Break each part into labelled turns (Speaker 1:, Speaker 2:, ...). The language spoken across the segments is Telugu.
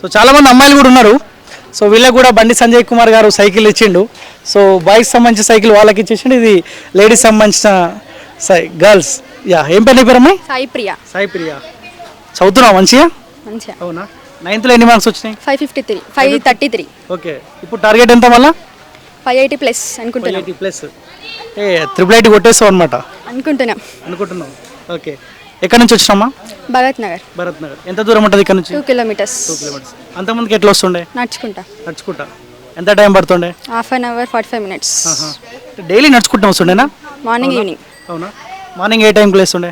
Speaker 1: సో చాలా మంది అమ్మాయిలు కూడా ఉన్నారు. సో వీళ్ళకి కూడా బండి సంజయ్ కుమార్ గారు సైకిల్ ఇచ్చిండు. సో బాయ్స్ సంబంధించిన సైకిల్ వాళ్ళకి ఇచ్చేసిండు. ఇది లేడీస్ సంబంధించిన సై గర్ల్స్ యా ఏం పేరు నీ పేరు అమ్మాయి?
Speaker 2: సాయి ప్రియ
Speaker 1: సాయి ప్రియా చదువుతున్నావు మంచిగా?
Speaker 2: మంచిగా.
Speaker 1: అవునా? నైన్త్లో ఎన్ని మార్క్స్ వచ్చినాయి?
Speaker 2: Five fifty three five thirty three
Speaker 1: okay ఇప్పుడు టార్గెట్ ఎంత మళ్ళా?
Speaker 2: ఫైవ్ ఎయిటీ ప్లస్ అనుకుంటున్నాం.
Speaker 1: ఎయిటీ ప్లస్ ఏ త్రిపుల్ ఐటీ కొట్టేస్తావు అనమాట
Speaker 2: అనుకుంటున్నాం.
Speaker 1: అనుకుంటున్నావు. ఓకే ఎక్కడి నుంచి వచ్చినామా
Speaker 2: భగత్ నగర్.
Speaker 1: భరత్ నగర్. ఎంత దూరం ఉంటుంది ఇక్కడ నుంచి?
Speaker 2: టూ కిలోమీటర్స్
Speaker 1: టూ కిలోమీటర్స్ అంతమందికి ఎట్లా వస్తుండే?
Speaker 2: నడుచుకుంటా.
Speaker 1: నడుచుకుంటా. ఎంత time పడుతుండే?
Speaker 2: Half an hour forty five minutes
Speaker 1: daily నడుచుకుంటూ వస్తుండేనా?
Speaker 2: మార్నింగ్ ఈవినింగ్
Speaker 1: అవునా? మార్నింగ్ ఏ టైంకి లేస్తుండే?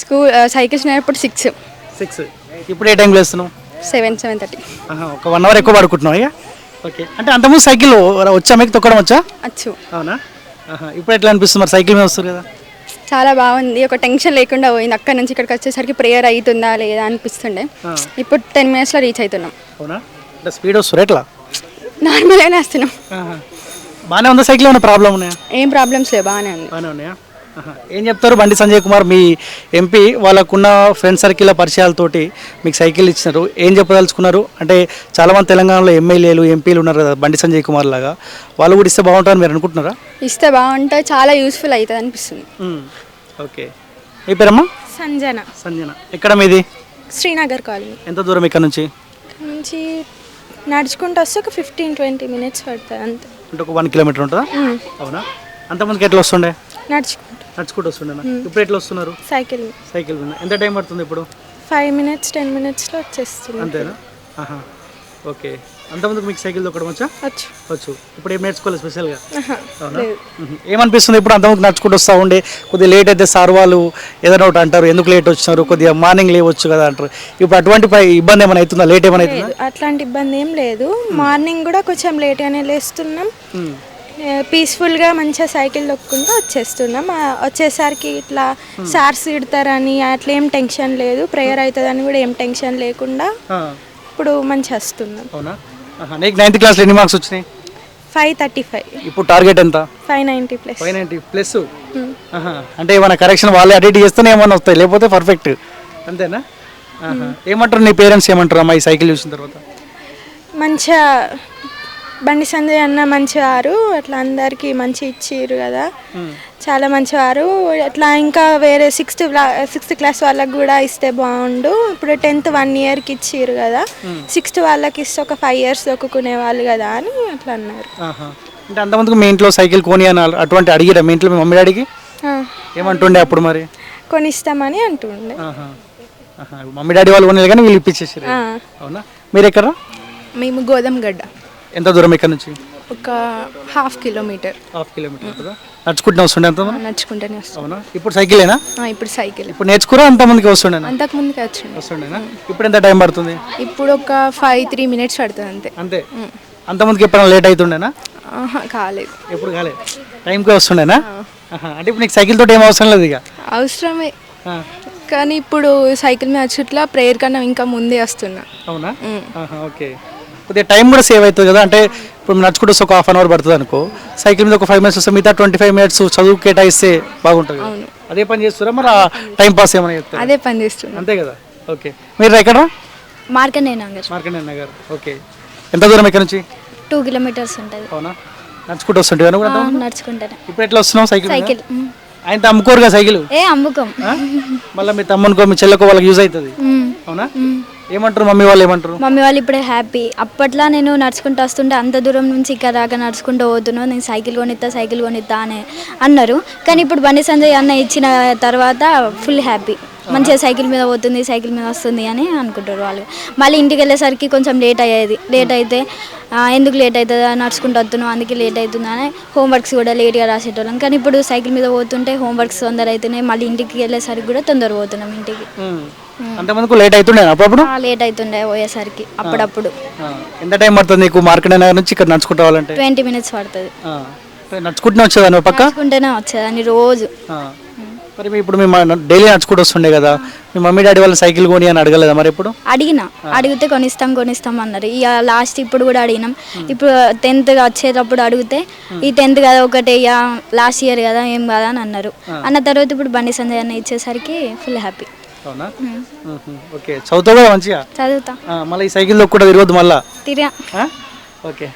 Speaker 2: స్కూల్ సైకిల్స్ నేర్పడు సిక్స్
Speaker 1: సిక్స్ ఇప్పుడు ఏ టైంకి లేస్తున్నావు?
Speaker 2: సెవెన్ సెవెన్ థర్టీ
Speaker 1: ఒక వన్ అవర్ ఎక్కువ పడుకుంటున్నావు ఇక? ఓకే అంటే అంతకుముందు సైకిల్ వచ్చా? మీకు తొక్కడం వచ్చా?
Speaker 2: వచ్చు
Speaker 1: అవునా? ఇప్పుడు ఎట్లా అనిపిస్తుంది మరి? సైకిల్ మీద వస్తారు కదా?
Speaker 2: చాలా బాగుంది. ఒక టెన్షన్ లేకుండా పోయింది. అక్కడ నుంచి ఇక్కడికి వచ్చేసరికి ప్రేయర్ అవుతుందా లేదా అనిపిస్తుండే. ఇప్పుడు టెన్ మినిట్స్లో రీచ్ అవుతున్నాం.
Speaker 1: అవునా? అంటే స్పీడ్ వస్తారు ఎట్లా?
Speaker 2: నార్మల్గానే వస్తున్నాం.
Speaker 1: బాగానే ఉందా సైకిల్ ఏమైనా ప్రాబ్లం ఉన్నాయా?
Speaker 2: ఏం ప్రాబ్లమ్స్ లేవు బాగానే ఉంది
Speaker 1: బాగానే ఉన్నాయా? ఆహా. ఏం చెప్తారు బండి సంజయ్ కుమార్ మీ ఎంపీ వాళ్ళకున్న ఫ్రెండ్ సర్కిల్ పరిచయాలతోటి మీకు సైకిల్ ఇచ్చినారు. ఏం చెప్పదలుచుకున్నారు? అంటే చాలామంది తెలంగాణలో ఎమ్మెల్యేలు ఎంపీలు ఉన్నారు కదా బండి సంజయ్ కుమార్ లాగా. వాళ్ళు కూడా ఇస్తే బాగుంటుందని మీరు అనుకుంటున్నారా?
Speaker 2: ఇస్తే బాగుంటే చాలా యూస్ఫుల్ అవుతుంది అనిపిస్తుంది.
Speaker 1: ఓకే. మీ పేరమ్మా?
Speaker 3: సంజన.
Speaker 1: సంజన. ఎక్కడ మీది?
Speaker 3: శ్రీనగర్ కాలనీ.
Speaker 1: ఎంత దూరం ఇక్కడ నుంచి?
Speaker 3: ఇక్కడ నుంచి నడుచుకుంటూ వస్తే ఒక ఫిఫ్టీన్ ట్వంటీ మినిట్స్ పడుతుంది అంతే.
Speaker 1: అంటే ఒక వన్ కిలోమీటర్ ఉంటుందా? అవునా? అంతమందికి ఎట్లా వస్తుండే?
Speaker 3: నడుచుకుంటూ.
Speaker 1: నడుచుకుంటూ వస్తుండేనా? ఇప్పుడు ఎట్లా వస్తున్నారు?
Speaker 3: సైకిల్
Speaker 1: సైకిల్ మీద. ఎంత టైం పడుతుంది ఇప్పుడు?
Speaker 3: ఫైవ్ మినిట్స్ టెన్ మినిట్స్లో వచ్చేస్తుంది.
Speaker 1: అంతేనా? ఆహా. ఓకే. అంతమందికి మీకు సైకిల్ దొక్కడం వచ్చా?
Speaker 3: వచ్చు.
Speaker 1: వచ్చు. ఇప్పుడు ఏం నేర్చుకోవాలి స్పెషల్గా? అవునా. ఏమనిపిస్తుంది ఇప్పుడు అంతమంది నడుచుకుంటూ వస్తూ ఉండే? కొద్దిగా లేట్ అయితే సార్ వాళ్ళు ఏదైనా ఒకటి అంటారు ఎందుకు లేట్ వచ్చినారు? కొద్దిగా మార్నింగ్ లేవచ్చు కదా అంటారు. ఇప్పుడు అటువంటి ఇబ్బంది ఏమైనా అవుతుందా? లేట్ ఏమైనా అవుతుందా?
Speaker 3: అట్లాంటి ఇబ్బంది ఏం లేదు. మార్నింగ్ కూడా కొంచెం లేట్గానే లేస్తున్నాం. పీస్ఫుల్గా మంచిగా సైకిల్ తొక్కుంటూ వచ్చేస్తున్నాం. వచ్చేసరికి ఇట్లా సార్స్ ఇడతారని అట్లా ఏం టెన్షన్ లేదు. ప్రేయర్ అవుతుందని కూడా ఏం టెన్షన్ లేకుండా ఇప్పుడు మంచిగా వస్తున్నాం
Speaker 1: అవునా? ఆహా. నీకు నైన్త్ క్లాస్లో ఎన్ని మార్క్స్ వచ్చినాయి?
Speaker 3: ఫైవ్ థర్టీ ఫైవ్
Speaker 1: ఇప్పుడు టార్గెట్ ఎంత?
Speaker 3: Five ninety plus
Speaker 1: five ninety plus అంటే ఏమైనా కరెక్షన్ వాళ్ళే అడిట్ చేస్తేనే ఏమైనా వస్తాయి లేకపోతే పర్ఫెక్ట్ అంతేనా? ఆహా. ఏమంటారు నీ పేరెంట్స్ ఏమంటారు అమ్మా ఈ సైకిల్ చూసిన తర్వాత?
Speaker 3: మంచిగా బండి సంజయ్ అన్న మంచివారు అట్లా అందరికీ మంచి ఇచ్చిర్రు కదా. చాలా మంచివారు. అట్లా ఇంకా వేరే సిక్స్త్ సిక్స్త్ క్లాస్ వాళ్ళకి కూడా ఇస్తే బాగుండు. ఇప్పుడు టెన్త్ వన్ ఇయర్కి ఇచ్చిర్రు కదా. సిక్స్త్ వాళ్ళకి ఇస్తే ఒక ఫైవ్ ఇయర్స్ దొక్కునే వాళ్ళు కదా అని అట్లా అన్నారు.
Speaker 1: అంటే అంతమందికి మీ ఇంట్లో సైకిల్ కొని అని అటువంటి అడిగిరా మీ ఇంట్లో మీ మమ్మీ డాడీకి?
Speaker 3: ఆ,
Speaker 1: ఏమంటుండే అప్పుడు మరి?
Speaker 3: కొనిస్తామని అంటుండే.
Speaker 1: ఆహా. ఆహా. మమ్మీ డాడీ వాళ్ళు కొనేది కానీ వీళ్ళు ఇప్పించేసారు. అవునా? మీరు ఎక్కడ
Speaker 2: మేము గోధుమ గడ్డ
Speaker 1: ఎంత దూరం ఇక్కడ నుంచి?
Speaker 2: ఒక హాఫ్ కిలోమీటర్.
Speaker 1: హాఫ్ కిలోమీటర్ ఉంటుందా? నడుచుకుంటూ వస్తుండే ఎంత
Speaker 2: నడుచుకుంటూనే వస్తాం
Speaker 1: అవునా? ఇప్పుడు సైకిలేనా?
Speaker 2: ఇప్పుడు సైకిల్.
Speaker 1: ఇప్పుడు నేర్చుకురా అంతమందికి వస్తుండేనా?
Speaker 2: అంతకు ముందుకే వచ్చింది
Speaker 1: వస్తుండేనా? ఇప్పుడు ఎంత టైం పడుతుంది?
Speaker 2: ఇప్పుడు ఒక ఫైవ్ త్రీ మినిట్స్ పడుతుంది అంతే.
Speaker 1: అంతే? అంతమందికి ఎప్పుడైనా లేట్ అవుతుండేనా?
Speaker 2: ఆహా, కాలేదు.
Speaker 1: ఎప్పుడు కాలేదు. టైంకి వస్తుండేనా? ఆహా. అంటే ఇప్పుడు నీకు సైకిల్ తోటి ఏం అవసరం లేదు ఇక?
Speaker 2: అవసరమే.
Speaker 1: ఆ.
Speaker 2: కానీ ఇప్పుడు సైకిల్ మీద వచ్చేట్లా ప్రేయర్ కన్నా ఇంకా ముందే వస్తున్నా.
Speaker 1: అవునా? ఆహా, ఓకే. కొద్దిగా టైం కూడా సేవ్ అవుతుంది కదా. అంటే ఇప్పుడు నడుచుకుంటూ ఒక హాఫ్ అన్ అవర్ పడుతుంది అనుకో. సైకిల్ మీద ఒక ఫైవ్ మినిట్స్ వస్తే మిగతా ట్వంటీ ఫైవ్ మినిట్స్ చదువు కేటాయిస్తే బాగుంటుంది. అదే పని చేస్తారా మరి టైం పాస్ ఏమైనా చెప్తారా
Speaker 2: అదే పని చేస్తున్నా.
Speaker 1: అంతే కదా. ఓకే మీరు ఎక్కడ?
Speaker 4: మార్కండే నగర్.
Speaker 1: మార్కండే నగర్. ఓకే ఎంత దూరం ఇక్కడ నుంచి?
Speaker 4: టూ కిలోమీటర్స్ ఉంటుంది.
Speaker 1: అవునా? నడుచుకుంటూ వస్తుంటే
Speaker 4: నడుచుకుంటానే.
Speaker 1: ఇప్పుడు ఎట్లా వస్తున్నావు సైకిల్?
Speaker 4: సైకిల్ మ్.
Speaker 1: ఆయనతో అమ్ముకోరుగా సైకిల్
Speaker 4: ఏ అమ్ముకం.
Speaker 1: మళ్ళీ మీ తమ్మునికో మీ చెల్లెకో వాళ్ళకి యూజ్ అవుతుంది. అవునా? ఏమంటారు మమ్మీ వాళ్ళు ఏమంటారు?
Speaker 4: మమ్మీ వాళ్ళు ఇప్పుడే హ్యాపీ అప్పట్లో నేను నడుచుకుంటూ వస్తుంటే అంత దూరం నుంచి ఇక్కడ దాకా నడుచుకుంటూ పోతున్నావు నేను సైకిల్ కొనిస్తా సైకిల్ కొనిస్తా అని అన్నారు. కానీ ఇప్పుడు బండి సంజయ్ అన్న ఇచ్చిన తర్వాత ఫుల్ హ్యాపీ మంచిగా సైకిల్ మీద పోతుంది సైకిల్ మీద వస్తుంది అని అనుకుంటారు వాళ్ళు. మళ్ళీ ఇంటికి వెళ్ళేసరికి కొంచెం లేట్ అయ్యేది. లేట్ అయితే ఎందుకు లేట్ అవుతుందా? నడుచుకుంటూ వస్తున్నావు అందుకే లేట్ అవుతుంది అని హోంవర్క్స్ కూడా లేట్గా రాసేటోళ్ళం. కానీ ఇప్పుడు సైకిల్ మీద పోతుంటే హోంవర్క్స్ తొందర అవుతున్నాయి మళ్ళీ ఇంటికి వెళ్ళేసరికి కూడా తొందర పోతున్నాం ఇంటికి.
Speaker 1: అంతమందికి లేట్ అవుతుండే అప్పుడప్పుడు
Speaker 4: ఆ, లేట్ అవుతుండే పోయేసరికి అప్పుడప్పుడు.
Speaker 1: ఎంత టైం పడుతుంది నీకు? మార్కెట్ నగర్ నుంచి ఇక్కడ నడుచుకుంటూ
Speaker 4: ట్వంటీ మినిట్స్ పడుతుంది.
Speaker 1: నడుచుకుంటూనే వచ్చేదాన్ని పక్క?
Speaker 4: నడుచుకుంటేనే వచ్చేదాన్ని రోజు.
Speaker 1: మరి మీ ఇప్పుడు మేము డైలీ నడుచుకుంటూ వస్తుండే కదా. మీ మమ్మీ డాడీ వాళ్ళు సైకిల్ కొని అని అడగలేదా మరి ఎప్పుడు?
Speaker 4: అడిగిన. అడిగితే కొనిస్తాం కొనిస్తాం అన్నారు. ఇక లాస్ట్ ఇప్పుడు కూడా అడిగినాం. ఇప్పుడు టెన్త్ వచ్చేటప్పుడు అడిగితే ఈ టెన్త్ కదా ఒకటే ఇక లాస్ట్ ఇయర్ కదా ఏం కదా అని అన్నారు. అన్న తర్వాత ఇప్పుడు బండి సంజయ్ అన్న ఇచ్చేసరికి ఫుల్ హ్యాపీ.
Speaker 1: ఓకే. చదువుతావు మంచిగా?
Speaker 4: చదువుతా.
Speaker 1: మళ్ళీ ఈ సైకిల్ కూడా తిరగద్దు మళ్ళా?
Speaker 4: తిరిగా?
Speaker 1: ఓకే.